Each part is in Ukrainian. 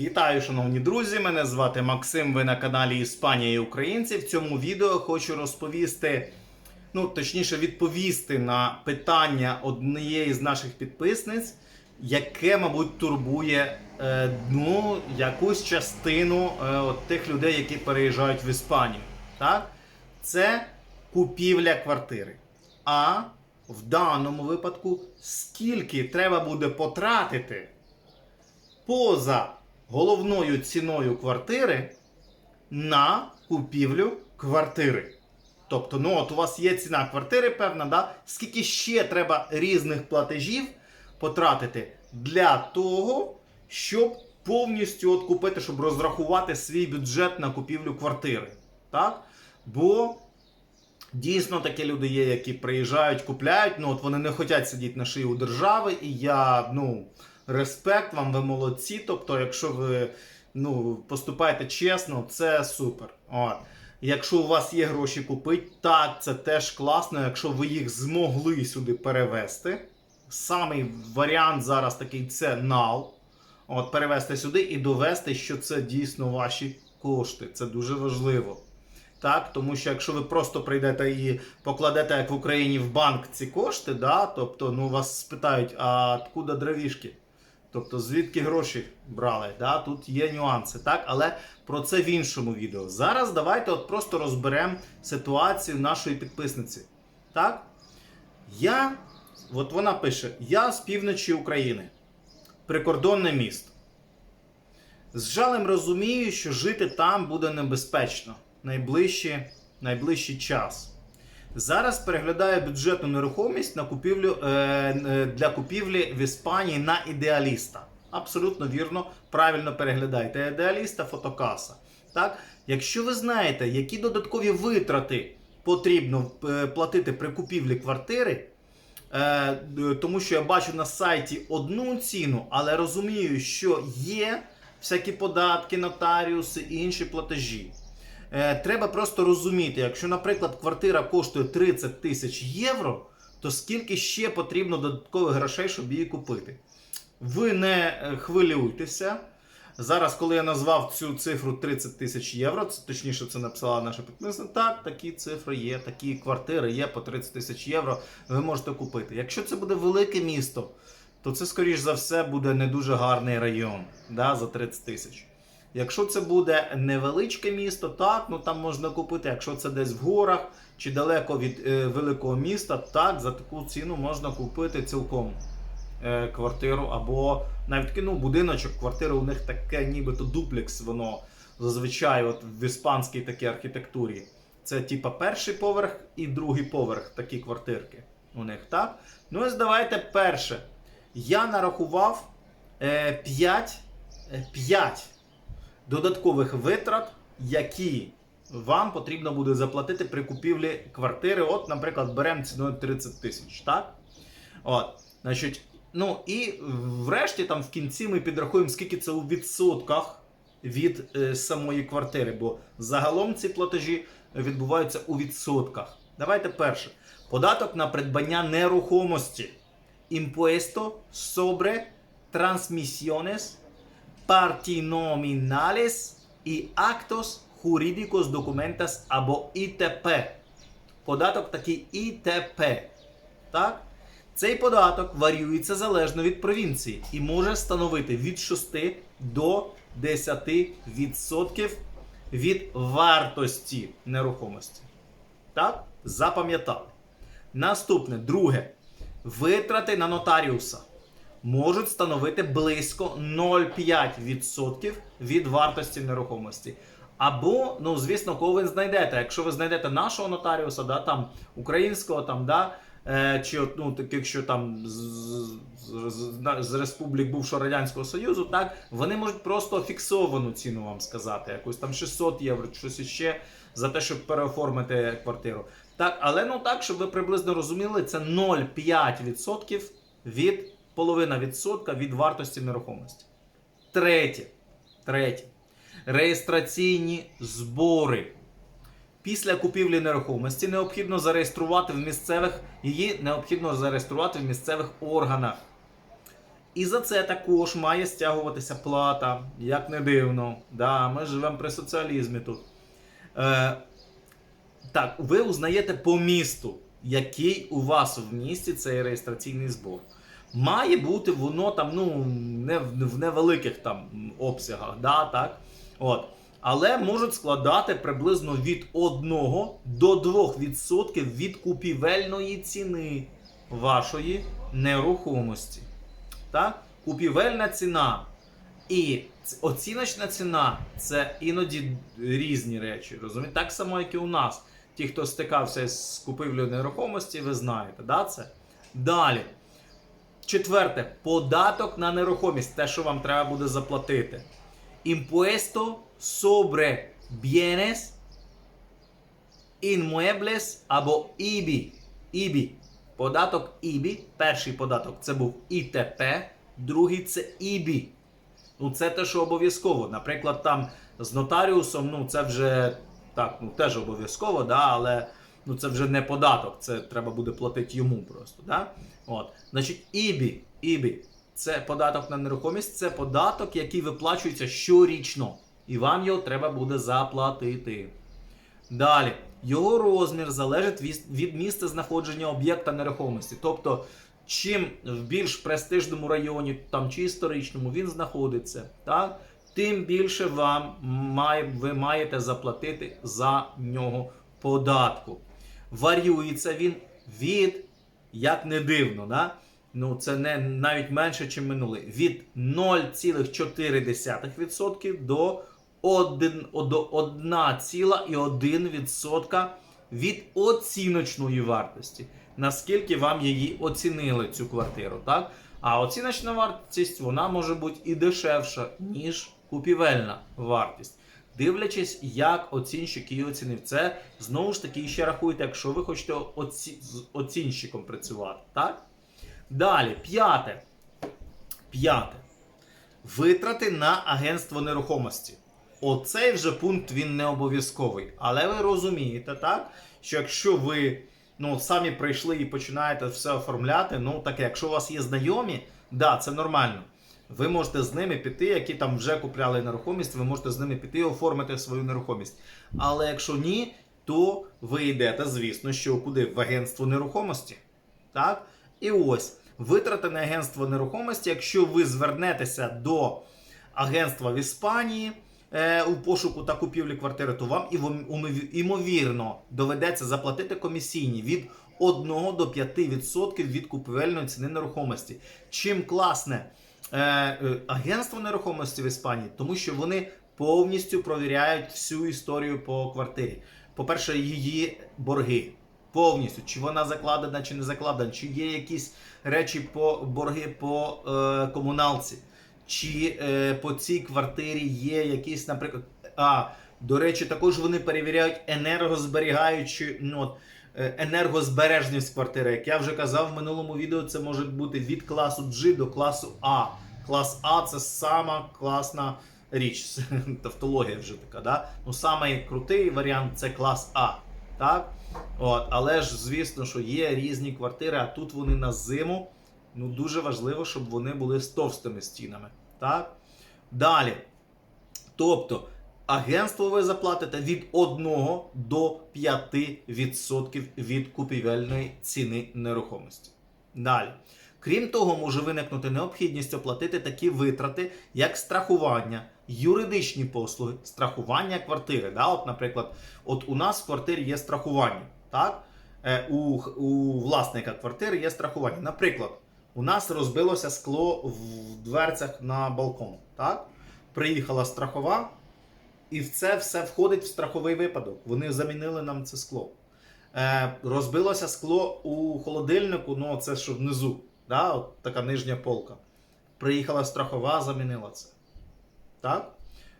Вітаю, шановні друзі! Мене звати Максим. Ви на каналі Іспанія і Українці. В цьому відео хочу розповісти, ну точніше, відповісти на питання однієї з наших підписниць, яке, мабуть, турбує е, ну, якусь частину е, от тих людей, які переїжджають в Іспанію. Так? Це купівля квартири. А в даному випадку, скільки треба буде потратити поза головною ціною квартири на купівлю квартири. Тобто, ну от у вас є ціна квартири, певна, да? скільки ще треба різних платежів потратити для того, щоб повністю от купити, щоб розрахувати свій бюджет на купівлю квартири. Так? Бо Дійсно, такі люди є, які приїжджають, купляють. Ну от вони не хочуть сидіти на шиї у держави. І я ну респект вам, ви молодці. Тобто, якщо ви ну, поступаєте чесно, це супер. От. Якщо у вас є гроші купити, так, це теж класно, якщо ви їх змогли сюди перевести. Самий варіант зараз такий це нал. От, перевести сюди і довести, що це дійсно ваші кошти. Це дуже важливо. Так, тому що якщо ви просто прийдете і покладете, як в Україні, в банк ці кошти, да, тобто ну, вас спитають, а откуда дровішки? Тобто, звідки гроші брали? Да? Тут є нюанси, так? Але про це в іншому відео. Зараз давайте от просто розберемо ситуацію нашої підписниці. Так? Я, от вона пише: Я з півночі України, прикордонне місто. З жалем розумію, що жити там буде небезпечно найближчий, найближчий час. Зараз переглядаю бюджетну нерухомість на купівлю, е, е, для купівлі в Іспанії на ідеаліста. Абсолютно вірно, правильно переглядаєте. Ідеаліста, фотокаса. Так? Якщо ви знаєте, які додаткові витрати потрібно е, платити при купівлі квартири, тому що я бачу на сайті одну ціну, але розумію, що є всякі податки, нотаріуси і інші платежі. Е, треба просто розуміти, якщо, наприклад, квартира коштує 30 тисяч євро, то скільки ще потрібно додаткових грошей, щоб її купити? Ви не е, хвилюйтеся. Зараз, коли я назвав цю цифру 30 тисяч євро, це точніше це написала наша підписниця, так, такі цифри є, такі квартири є по 30 тисяч євро, ви можете купити. Якщо це буде велике місто, то це, скоріш за все, буде не дуже гарний район да, за 30 тисяч. Якщо це буде невеличке місто, так, ну там можна купити. Якщо це десь в горах чи далеко від е, великого міста, так, за таку ціну можна купити цілком е, квартиру або навіть ну, будиночок, квартира у них таке, нібито дуплекс, воно зазвичай от в іспанській такій архітектурі. Це типа перший поверх і другий поверх такі квартирки у них, так? Ну ось давайте перше. Я нарахував 5, е, 5 додаткових витрат, які вам потрібно буде заплатити при купівлі квартири. От, наприклад, беремо ціною 30 тисяч. Так? От, значить, ну і врешті, там в кінці ми підрахуємо, скільки це у відсотках від е, самої квартири, бо загалом ці платежі відбуваються у відсотках. Давайте перше. Податок на придбання нерухомості. Impuesto sobre transmisiones partinominales і actos jurídicos documentas або ІТП. Податок такий ІТП. Так? Цей податок варіюється залежно від провінції і може становити від 6 до 10% від вартості нерухомості. Так? Запам'ятали. Наступне, друге. Витрати на нотаріуса можуть становити близько 0,5% від вартості нерухомості. Або, ну, звісно, кого ви знайдете. Якщо ви знайдете нашого нотаріуса, да, там, українського, там, да, е, чи ну, таких, що там з, з, з, з республік бувшого Радянського Союзу, так, вони можуть просто фіксовану ціну вам сказати, якусь там 600 євро, щось іще за те, щоб переоформити квартиру. Так, але ну так, щоб ви приблизно розуміли, це 0,5% від половина відсотка від вартості нерухомості. Третє. Третє. Реєстраційні збори. Після купівлі нерухомості необхідно зареєструвати в місцевих, її необхідно зареєструвати в місцевих органах. І за це також має стягуватися плата, як не дивно. Да, ми живемо при соціалізмі тут. Е, так, ви узнаєте по місту, який у вас в місті цей реєстраційний збор. Має бути воно там, ну, не в, невеликих там обсягах, да, так? От. Але можуть складати приблизно від 1 до 2% від купівельної ціни вашої нерухомості. Так? Купівельна ціна і оціночна ціна це іноді різні речі. Розумієте? Так само, як і у нас. Ті, хто стикався з купівлею нерухомості, ви знаєте, да, це? Далі. Четверте, податок на нерухомість, те, що вам треба буде заплатити. Impuesto sobre bienes inmuebles або IBI. IBI. Податок IBI. Перший податок це був ІТП, другий це IBI. Ну, це те, що обов'язково. Наприклад, там з нотаріусом, ну це вже так, ну теж обов'язково, да, але ну, це вже не податок, це треба буде платити йому просто. Да? От. Значить, IBI, IBI це податок на нерухомість, це податок, який виплачується щорічно. І вам його треба буде заплатити. Далі, його розмір залежить від місця знаходження об'єкта нерухомості. Тобто, чим в більш престижному районі там, чи історичному він знаходиться, так, тим більше вам має, ви маєте заплатити за нього податку. Варіюється він від, як не дивно, да? ну це не навіть менше, ніж минулий, від 0,4% до 1, до 1,1% від оціночної вартості. Наскільки вам її оцінили цю квартиру, так? А оціночна вартість вона може бути і дешевша, ніж купівельна вартість. Дивлячись, як оцінщик її оцінив. Це знову ж таки ще рахуйте, якщо ви хочете оці... з оцінщиком працювати. Так? Далі, п'яте. П'яте. Витрати на агентство нерухомості. Оцей вже пункт він не обов'язковий. Але ви розумієте, так? Що якщо ви ну, самі прийшли і починаєте все оформляти, ну таке, якщо у вас є знайомі, да, це нормально. Ви можете з ними піти, які там вже купляли нерухомість, ви можете з ними піти і оформити свою нерухомість. Але якщо ні, то ви йдете, звісно, що куди? В агентство нерухомості. Так? І ось витрати на агентство нерухомості, якщо ви звернетеся до агентства в Іспанії е, у пошуку та купівлі квартири, то вам імовірно доведеться заплатити комісійні від 1 до 5% від купівельної ціни нерухомості. Чим класне агентство нерухомості в Іспанії, тому що вони повністю провіряють всю історію по квартирі. По-перше, її борги. Повністю, чи вона закладена, чи не закладена, чи є якісь речі по борги по е, комуналці, чи е, по цій квартирі є якісь, наприклад. А, до речі, також вони перевіряють енергозберігаючі, ну, от, е, енергозбережність квартири. Як я вже казав в минулому відео, це може бути від класу G до класу А. Клас А це сама класна річ. Тавтологія вже така, да? Ну, самий крутий варіант це клас А. Так? От, але ж, звісно, що є різні квартири, а тут вони на зиму. Ну, дуже важливо, щоб вони були з товстими стінами. Так? Далі. Тобто, агентство ви заплатите від 1 до 5% від купівельної ціни нерухомості. Далі. Крім того, може виникнути необхідність оплатити такі витрати, як страхування, юридичні послуги, страхування квартири. Да? От, наприклад, от у нас в квартирі є страхування. Так? Е, у, у власника квартири є страхування. Наприклад, у нас розбилося скло в дверцях на балкон. Так? Приїхала страхова, і в це все входить в страховий випадок. Вони замінили нам це скло. Е, розбилося скло у холодильнику, ну це що внизу, да? От така нижня полка. Приїхала страхова, замінила це. Так?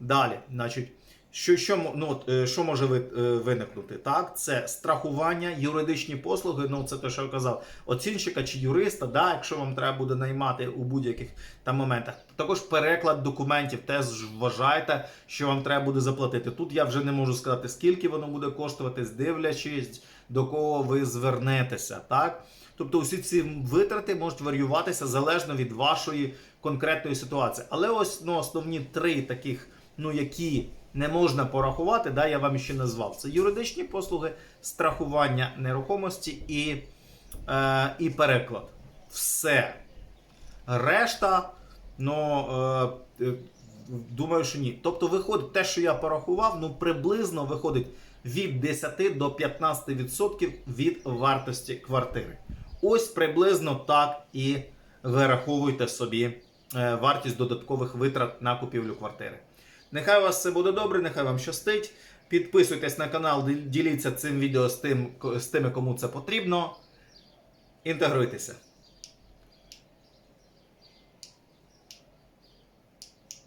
Далі, значить, що, що, ну, е, що може е, виникнути? Так? Це страхування, юридичні послуги, ну це те, що я казав, оцінщика чи юриста, да, якщо вам треба буде наймати у будь-яких там моментах. Також переклад документів, теж вважайте, що вам треба буде заплатити. Тут я вже не можу сказати, скільки воно буде коштувати, дивлячись, до кого ви звернетеся. Так? Тобто усі ці витрати можуть варіюватися залежно від вашої конкретної ситуації. Але ось ну, основні три таких, ну які не можна порахувати, да, я вам ще назвав. Це юридичні послуги, страхування нерухомості і, е, і переклад. Все. Решта, ну е, е, думаю, що ні. Тобто, виходить, те, що я порахував, ну приблизно виходить від 10 до 15% від вартості квартири. Ось приблизно так і вираховуйте собі е, вартість додаткових витрат на купівлю квартири. Нехай вас все буде добре, нехай вам щастить. Підписуйтесь на канал, діліться цим відео з, тим, з тими, кому це потрібно. Інтегруйтеся.